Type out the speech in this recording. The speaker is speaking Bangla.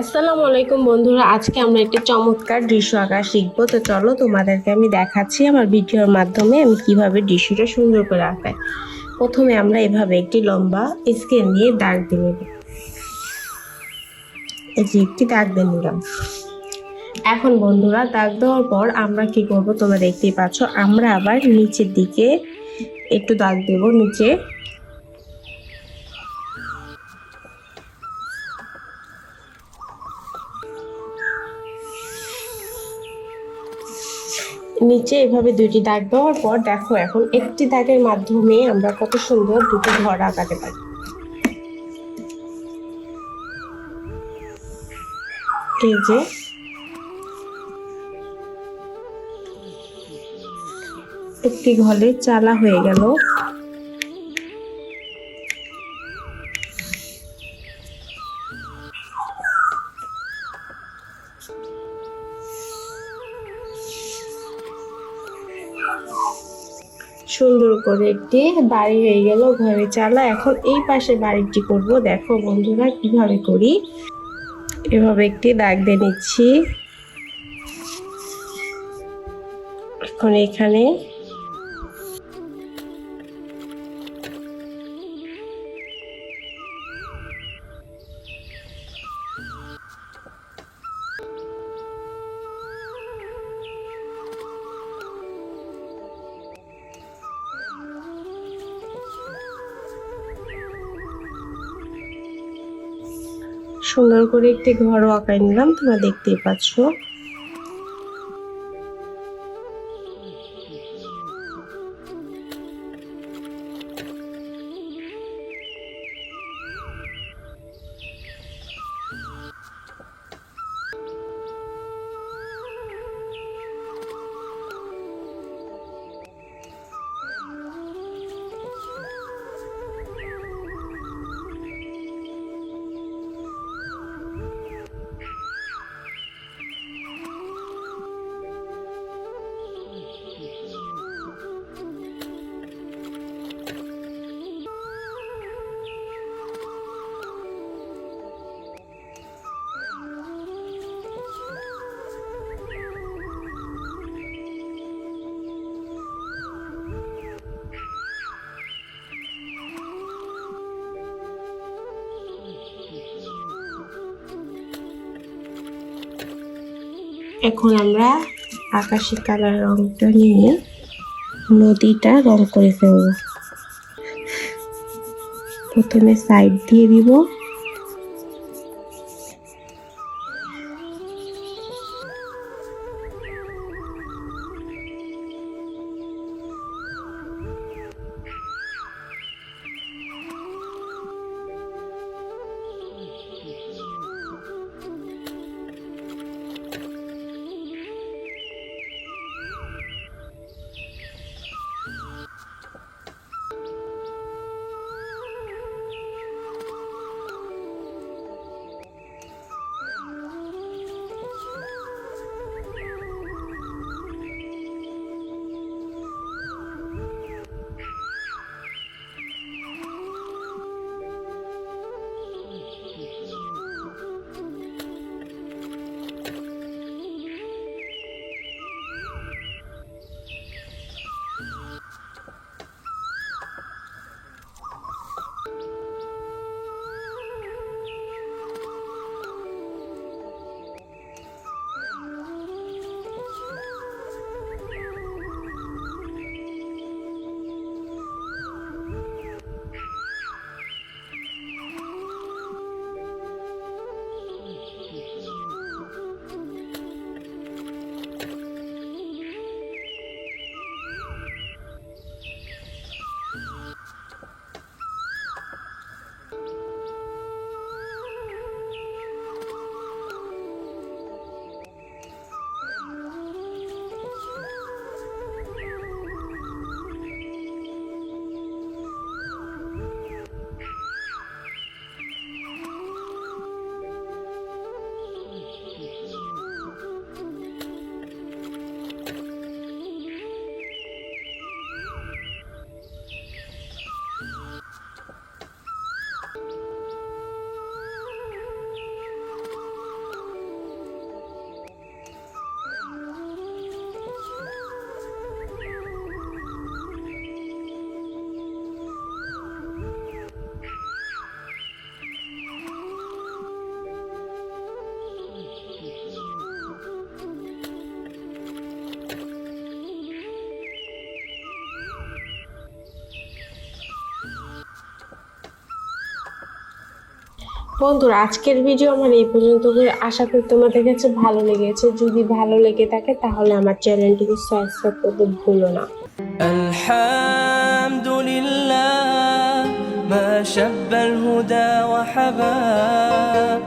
আসসালামু আলাইকুম বন্ধুরা, আজকে আমরা একটি চমৎকার দৃশ্য আঁকা শিখব। তো চলো তোমাদেরকে আমি দেখাচ্ছি আমার ভিডিওর মাধ্যমে আমি কীভাবে দৃশ্যটা সুন্দর করে আঁকাই। প্রথমে আমরা এভাবে একটি লম্বা স্কেল নিয়ে দাগ দিয়ে নেব যে একটি দাগ দিয়ে নিলাম। এখন বন্ধুরা, দাগ দেওয়ার পর আমরা কি করব তোমরা দেখতেই পাচ্ছ, আমরা আবার নিচের দিকে একটু দাগ দেব, নিচে নিচে এভাবে দুইটি দাগ দেওয়ার পর দেখো এখন একটি দাগের মাধ্যমে আমরা কত সুন্দর দুটো ঘর আঁকাতে পারি। যে, একটি ঘরে চালা হয়ে গেল। সুন্দর করে একটি বাড়ি হয়ে গেল ঘরে চালা। এখন এই পাশে বাড়িটি করব। দেখো বন্ধুরা, কীভাবে করি? এভাবে একটি দাগ দিয়ে নিচ্ছি। এখন এখানে সুন্দর করে একটি ঘরও আঁকাই নিলাম তোমরা দেখতেই পাচ্ছ। এখন আমরা আকাশি কালার রংটা নিয়ে নদীটা রং করে ফেলব। প্রথমে সাইড দিয়ে দিব। বন্ধুরা আজকের ভিডিও আমার এই পর্যন্ত করে আশা করি তোমাদের কাছে ভালো লেগেছে যদি ভালো লেগে থাকে তাহলে আমার চ্যানেলটিকে সাবস্ক্রাইব করতে ভুলো না الحمد لله ما شب الهدى وحباب